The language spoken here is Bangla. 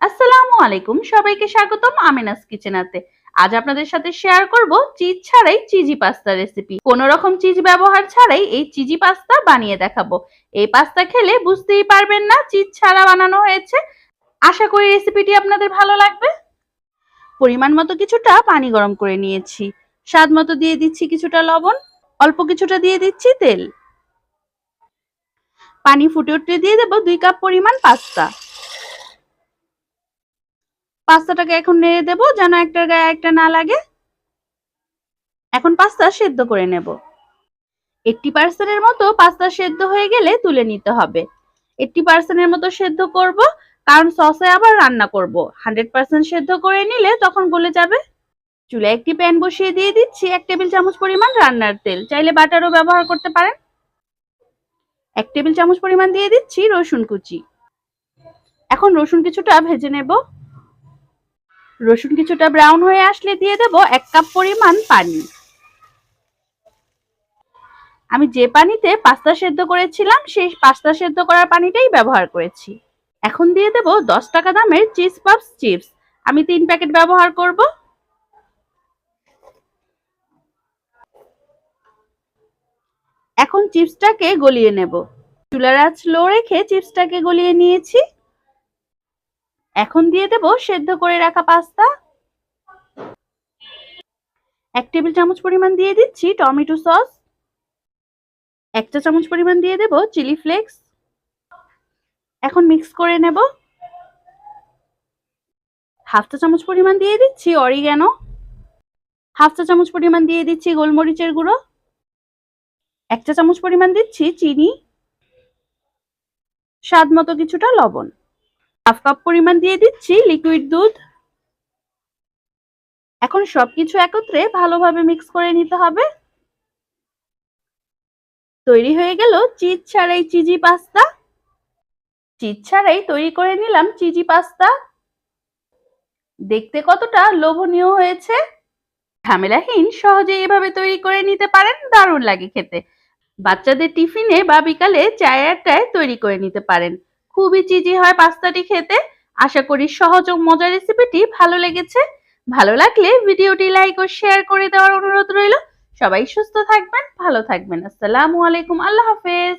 আসসালামু আলাইকুম। সবাইকে স্বাগতম আমিনাস কিচেনাতে আজ আপনাদের সাথে শেয়ার করব চিজ ছাড়াই চিজি পাস্তা রেসিপি কোনো রকম চিজ ব্যবহার ছাড়াই এই চিজি পাস্তা বানিয়ে দেখাবো। এই পাস্তা খেলে বুঝতেই পারবেন না চিজ ছাড়া বানানো হয়েছে। আশা করি রেসিপিটি আপনাদের ভালো লাগবে। পরিমাণ মতো কিছুটা পানি গরম করে নিয়েছি। স্বাদ মতো দিয়ে দিচ্ছি কিছুটা লবণ। অল্প কিছুটা দিয়ে দিচ্ছি তেল। পানি ফুটে উঠতে দিয়ে দেবো দুই কাপ পরিমাণ পাস্তা। পাস্তাটাকে এখন নেড়ে দেবো, যেন একটার গায়ে একটা না লাগে। এখন পাস্তা সেদ্ধ করে নেব। এইটটি পার্সেন্টের মতো পাস্তা সেদ্ধ হয়ে গেলে তুলে নিতে হবে। এইটটি পার্সেন্টের মতো সেদ্ধ করব, কারণ সসে আবার রান্না করব। হান্ড্রেড পার্সেন্ট সেদ্ধ করে নিলে তখন গলে যাবে। চুলায় একটি প্যান বসিয়ে দিয়ে দিচ্ছি এক টেবিল চামচ পরিমাণ রান্নার তেল। চাইলে বাটারও ব্যবহার করতে পারেন। এক টেবিল চামচ পরিমাণ দিয়ে দিচ্ছি রসুন কুচি। এখন রসুন কিছুটা ভেজে নেব। রসুন কিছুটা ব্রাউন হয়ে আসলে দিয়ে দেব এক কাপ পরিমাণ পানি। আমি যে পানিতে পাস্তা সেদ্ধ করেছিলাম, সেই পাস্তা সেদ্ধ করার পানিটাই ব্যবহার করেছি। এখন দিয়ে দেব দশ টাকা দামের চিজ পাপস চিপস আমি তিন প্যাকেট ব্যবহার করব। এখন চিপসটাকে গলিয়ে নেব। চুলার আঁচ লো রেখে চিপসটাকে গলিয়ে নিয়েছি। এখন দিয়ে দেব সেদ্ধ করে রাখা পাস্তা। এক টেবিল চামচ পরিমাণ দিয়ে দিচ্ছি টমেটো সস। এক চা চামচ পরিমাণ দিয়ে দেব চিলি ফ্লেক্স। এখন মিক্স করে নেব। হাফ চা চামচ পরিমাণ দিয়ে দিচ্ছি অরিগ্যানো। হাফ চা চামচ পরিমাণ দিয়ে দিচ্ছি গোলমরিচের গুঁড়ো। এক চা চামচ পরিমাণ দিচ্ছি চিনি। স্বাদ মতো কিছুটা লবণ। হাফ কাপ পরিমাণ দিয়ে দিচ্ছি লিকুইড দুধ। এখন সবকিছু একত্রে ভালোভাবে মিক্স করে নিতে হবে। তৈরি হয়ে গেল চিজ ছাড়াই চিজি পাস্তা। চিজ ছাড়াই তৈরি করে নিলাম চিজি পাস্তা। দেখতে কতটা লোভনীয় হয়েছে। ঝামেলাহীন সহজে এভাবে তৈরি করে নিতে পারেন, দারুণ লাগে খেতে। বাচ্চাদের টিফিনে বা বিকালে চায়ের আড্ডায় তৈরি করে নিতে পারেন। খুবই চিজি হয় পাস্তাটি খেতে। আশা করি সহজ ও মজার রেসিপিটি ভালো লেগেছে। ভালো লাগলে ভিডিওটি লাইক ও শেয়ার করে দেওয়ার অনুরোধ রইল। সবাই সুস্থ থাকবেন, ভালো থাকবেন। আসসালামু আলাইকুম, আল্লাহ হাফেজ।